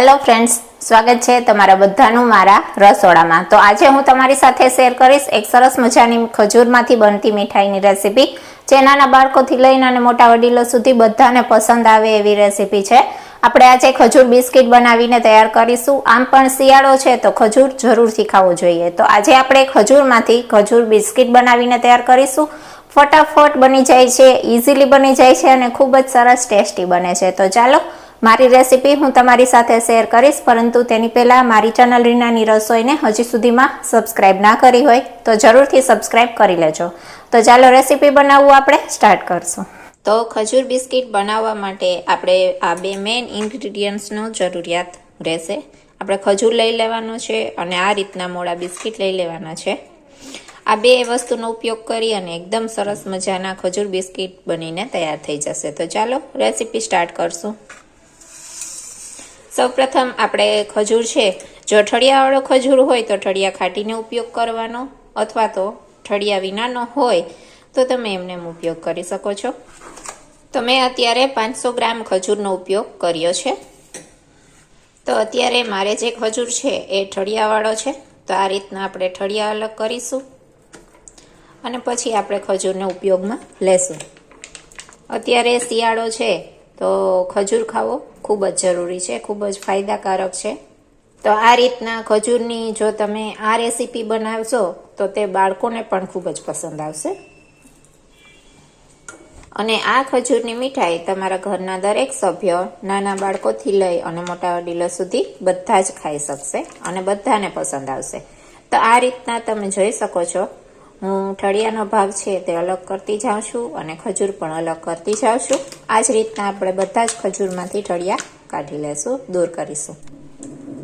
Hello friends સ્વાગત છે તમારા બધાનું મારા રસોડામાં. તો આજે હું તમારી સાથે શેર કરીશ એક સરસ મજાની ખજૂરમાંથી બનતી મીઠાઈની રેસીપી જે નાના બાળકોથી લઈને અને મોટા વડીલો સુધી બધાને પસંદ આવે એવી રેસીપી છે. આપણે આજે ખજૂર બિસ્કિટ બનાવીને તૈયાર કરીશું. આમ પણ શિયાળો છે તો ખજૂર જરૂરથી ખાવો જોઈએ. તો આજે આપણે ખજૂરમાંથી ખજૂર બિસ્કિટ બનાવીને તૈયાર કરીશું. ફટાફટ બની જાય છે ઇઝીલી બની જાય છે અને ખૂબ જ સરસ ટેસ્ટી બને છે. તો ચાલો મારી રેસીપી હું તમારી સાથે શેર કરીશ, પરંતુ તેની પહેલાં મારી ચેનલ રીનાની રસોઈને હજી સુધીમાં સબસ્ક્રાઇબ ના કરી હોય તો જરૂરથી સબસ્ક્રાઇબ કરી લેજો. તો ચાલો રેસીપી બનાવવું આપણે સ્ટાર્ટ કરશું. તો ખજૂર બિસ્કિટ બનાવવા માટે આપણે આ બે મેઇન ઇન્ગ્રીડિયન્ટ્સનો જરૂરિયાત રહેશે. આપણે ખજૂર લઈ લેવાનો છે અને આ રીતના મોડા બિસ્કિટ લઈ લેવાના છે. આ બે વસ્તુનો ઉપયોગ કરી અને એકદમ સરસ મજાના ખજૂર બિસ્કિટ બનીને તૈયાર થઈ જશે. તો ચાલો રેસીપી સ્ટાર્ટ કરશું. સૌપ્રથમ આપણે ખજૂર છે. જો ઠળિયાવાળો ખજૂર હોય તો ઠળિયા ખાટીને ઉપયોગ કરવાનો અથવા તો ઠળિયા વિનાનો હોય તો તમે એમને એમ ઉપયોગ કરી શકો છો. તો મેં અત્યારે પાંચસો ગ્રામ ખજૂરનો ઉપયોગ કર્યો છે. તો અત્યારે મારે જે ખજૂર છે એ ઠળિયાવાળો છે. તો આ રીતના આપણે ઠળિયા અલગ કરીશું. અને પછી આપણે ખજૂરને ઉપયોગમાં લેશું. અત્યારે શિયાળો છે તો ખજૂર ખાવો. ખૂબ જ જરૂરી છે, ખૂબ જ ફાયદાકારક છે. તો આ રીતના ખજૂરની જો તમે આ રેસીપી બનાવશો, તો તે બાળકોને પણ ખૂબ જ પસંદ આવશે. અને આ ખજૂરની મીઠાઈ તમારા ઘરના દરેક સભ્ય નાના બાળકોથી લઈ અને મોટા વડીલો સુધી બધા જ ખાઈ શકશે અને બધાને પસંદ આવશે. તો આ રીતના તમે જોઈ શકો છો હું ઠળિયાનો ભાગ છે તે અલગ કરતી જાઉં છું અને ખજૂર પણ અલગ કરતી જાઉં છું. આ જ રીતના આપણે બધા જ ખજૂરમાંથી ઠળિયા કાઢી લેશું, દૂર કરીશું.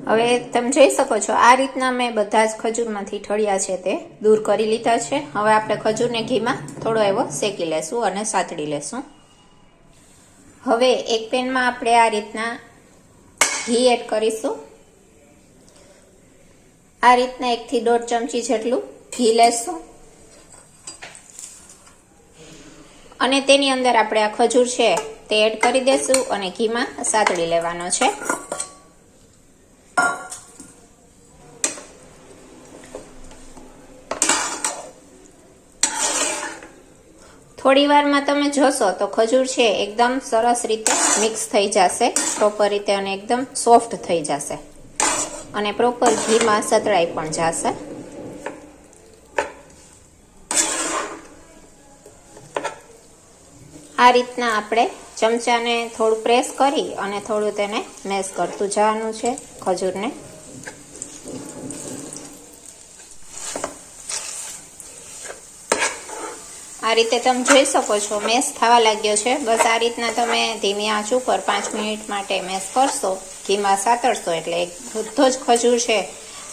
હવે તમે જોઈ શકો છો, આ રીતના મેં બધા જ ખજૂરમાંથી ઠળિયા છે તે દૂર કરી લીધા છે. હવે આપણે ખજૂરને ઘીમાં થોડો એવો શેકી લેશું અને સાતડી લેશું. હવે એક પેનમાં આપણે આ રીતના ઘી એડ કરીશું. આ રીતના એકથી દોઢ ચમચી જેટલું ઘી લેશું. અને તેની અંદર આપણે આ ખજૂર છે તે એડ કરી દેશું અને ઘીમાં સાતડી લેવાનો છે. થોડી વારમાં તમે જોશો તો ખજૂર છે એકદમ સરસ રીતે મિક્સ થઈ જશે, પ્રોપર રીતે અને એકદમ સોફ્ટ થઈ જશે. અને પ્રોપર ઘીમાં સતળાઈ પણ જશે. આ રીતના આપણે ચમચાને થોડું પ્રેસ કરી અને થોડું તેને મેશ કરતું જવાનું છે ખજૂરને. આ રીતે તમે જોઈ શકો છો, મેશ થવા લાગ્યો છે. બસ આ રીતના તમે ધીમી આંચ ઉપર પાંચ મિનિટ માટે મેશ કરશો. ઘીમાં સાતળશો એટલે બધો જ ખજૂર છે.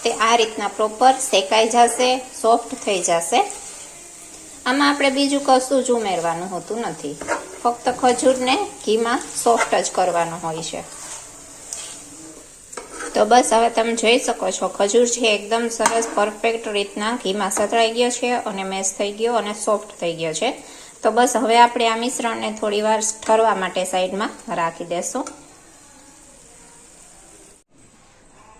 તે આ રીતના પ્રોપર શેકાઈ જશે, સોફ્ટ થઈ જશે. આમાં આપણે બીજું કશું જ ઉમેરવાનું હોતું નથી. ફક્ત ખજૂરને ઘીમાં સોફ્ટ જ કરવાનું હોય છે. તો બસ હવે તમે જોઈ શકો છો, ખજૂર છે એકદમ સરસ પરફેક્ટ રીતના ઘીમાં સતળાઈ ગયો છે અને મેશ થઈ ગયો અને સોફ્ટ થઈ ગયો છે. તો બસ હવે આપણે આ મિશ્રણને થોડી વાર ઠરવા માટે સાઈડમાં રાખી દેશું.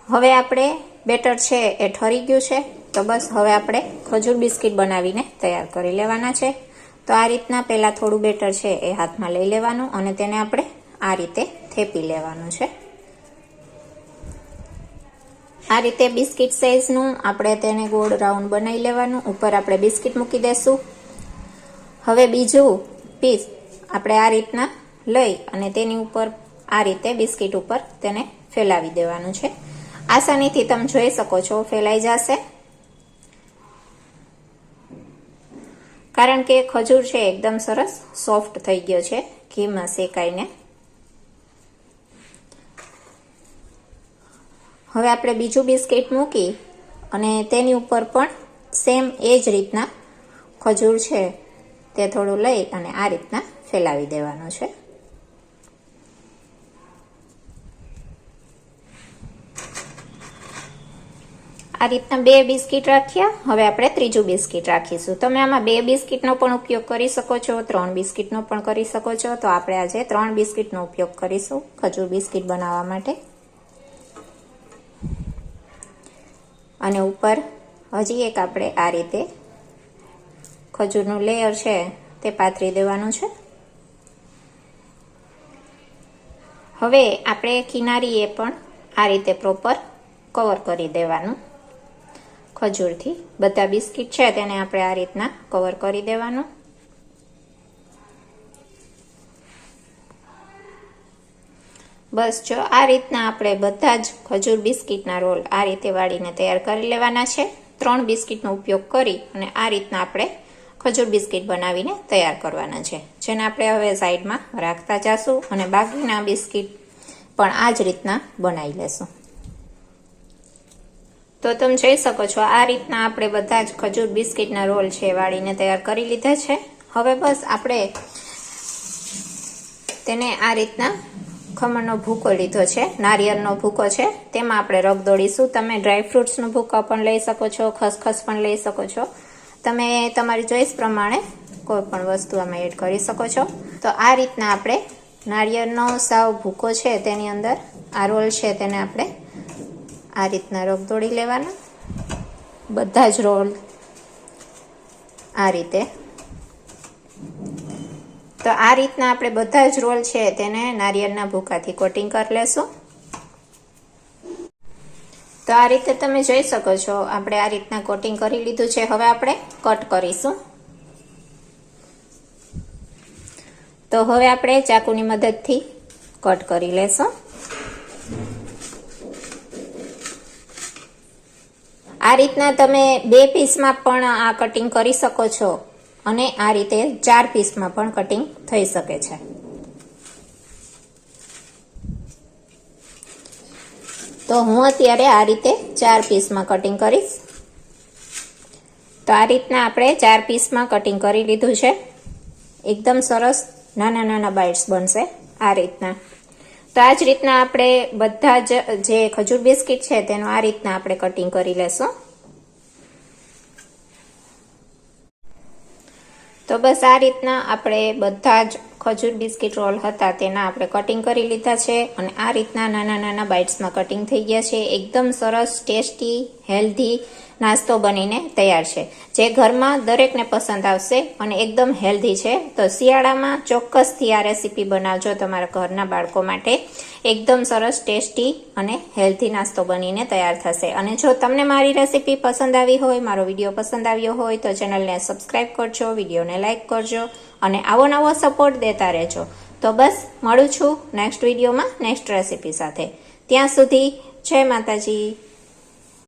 હવે આપણે બેટર છે એ ઠરી ગયું છે. તો બસ હવે આપણે ખજૂર બિસ્કિટ બનાવીને તૈયાર કરી લેવાના છે. તો આ રીતના પહેલાં થોડું બેટર છે એ હાથમાં લઈ લેવાનું અને તેને આપણે આ રીતે થેપી લેવાનું છે. આ રીતે બિસ્કિટ સાઇઝનું આપણે તેને ગોળ રાઉન્ડ બનાવી લેવાનું. ઉપર આપણે બિસ્કિટ મૂકી દેશું. હવે બીજું પીસ આપણે આ રીતના લઈ અને તેની ઉપર આ રીતે બિસ્કિટ ઉપર તેને ફેલાવી દેવાનું છે. આસાનીથી તમે જોઈ શકો છો, ફેલાઈ જશે. કારણ કે ખજૂર છે એકદમ સરસ સોફ્ટ થઈ ગયો છે, ઘીમાં શેકાઈને. હવે આપણે બીજું બિસ્કિટ મૂકી અને તેની ઉપર પણ સેમ એ જ રીતના ખજૂર છે તે થોડું લઈ અને આ રીતના ફેલાવી દેવાનું છે. આ રીતના બે બિસ્કિટ રાખ્યા. હવે આપણે ત્રીજું બિસ્કિટ રાખીશું. તમે આમાં બે બિસ્કિટનો પણ ઉપયોગ કરી શકો છો, ત્રણ બિસ્કિટનો પણ કરી શકો છો. તો આપણે આજે ત્રણ બિસ્કિટનો ઉપયોગ કરીશું ખજૂર બિસ્કિટ બનાવવા માટે. અને ઉપર હજી એક આપણે આ રીતે ખજૂરનું લેયર છે તે પાથરી દેવાનું છે. હવે આપણે કિનારીએ પણ આ રીતે પ્રોપર કવર કરી દેવાનું. ખજૂરથી બધા બિસ્કિટ છે તેને આપણે આ રીતના કવર કરી દેવાનું. બસ જો આ રીતના આપણે બધા જ ખજૂર બિસ્કિટના રોલ આ રીતે વાળીને તૈયાર કરી લેવાના છે. ત્રણ બિસ્કિટનો ઉપયોગ કરી અને આ રીતના આપણે ખજૂર બિસ્કિટ બનાવીને તૈયાર કરવાના છે. જેને આપણે હવે સાઈડમાં રાખતા જઈશું અને બાકીના બિસ્કિટ પણ આ જ રીતના બનાવી લેશું. તો તમે જોઈ શકો છો, આ રીતના આપણે બધા જ ખજૂર બિસ્કિટના રોલ છે વાળીને તૈયાર કરી લીધા છે. હવે બસ આપણે તેને આ રીતના ખમણનો ભૂકો લીધો છે, નારિયેળનો ભૂકો છે. તેમાં આપણે રગ દોડીશું તમે ડ્રાય ફ્રૂટ્સનો ભૂકો પણ લઈ શકો છો, ખસખસ પણ લઈ શકો છો. તમે તમારી ચોઈસ પ્રમાણે કોઈ પણ વસ્તુ આમાં એડ કરી શકો છો. તો આ રીતના આપણે નારિયેળનો સાવ ભૂકો છે, તેની અંદર આ રોલ છે, તેને આપણે આ રીતના રોગ દોડી લેવાના. બધા જ રોલ આ રીતે. તો આ રીતના આપણે બધા જ રોલ છે તેને નારિયેળના ભૂકાથી કોટિંગ કરી લેશું. તો આ રીતે તમે જોઈ શકો છો, આપણે આ રીતના કોટિંગ કરી લીધું છે. હવે આપણે કટ કરીશું. તો હવે આપણે ચાકુની મદદથી કટ કરી લેશું. આ રીતના તમે બે પીસમાં પણ આ કટિંગ કરી શકો છો અને આ રીતે ચાર પીસમાં પણ કટિંગ થઈ શકે છે. તો હું અત્યારે આ રીતે ચાર પીસમાં કટિંગ કરીશ. તો આ રીતના આપણે ચાર પીસમાં કટિંગ કરી લીધું છે. એકદમ સરસ નાના નાના બાઇટ્સ બનશે આ રીતના. તો આ જ રીતના આપણે બધા જ જે ખજૂર બિસ્કિટ છે તેનું આ રીતના આપણે કટિંગ કરી લેશું. તો બસ આ રીતના આપણે બધા જ ખજૂર બિસ્કિટ રોલ હતા તેના આપણે કટિંગ કરી લીધા છે અને આ રીતના નાના નાના બાઇટ્સમાં કટિંગ થઈ ગયા છે. એકદમ સરસ, ટેસ્ટી, હેલ્ધી નાસ્તો બનીને તૈયાર છે. જે ઘરમાં દરેકને પસંદ આવશે અને એકદમ હેલ્ધી છે. તો શિયાળામાં ચોક્કસથી આ રેસીપી બનાવજો તમારા ઘરના બાળકો માટે. એકદમ સરસ, ટેસ્ટી અને હેલ્ધી નાસ્તો બનીને તૈયાર થશે. અને જો તમને મારી રેસીપી પસંદ આવી હોય, મારો વીડિયો પસંદ આવ્યો હોય, તો ચેનલને સબસ્ક્રાઈબ કરજો, વિડીયોને લાઇક કરજો અને આવો નવો સપોર્ટ દેતા રહેજો. તો બસ, મળું છું નેક્સ્ટ વિડીયોમાં નેક્સ્ટ રેસીપી સાથે. ત્યાં સુધી જય માતાજી.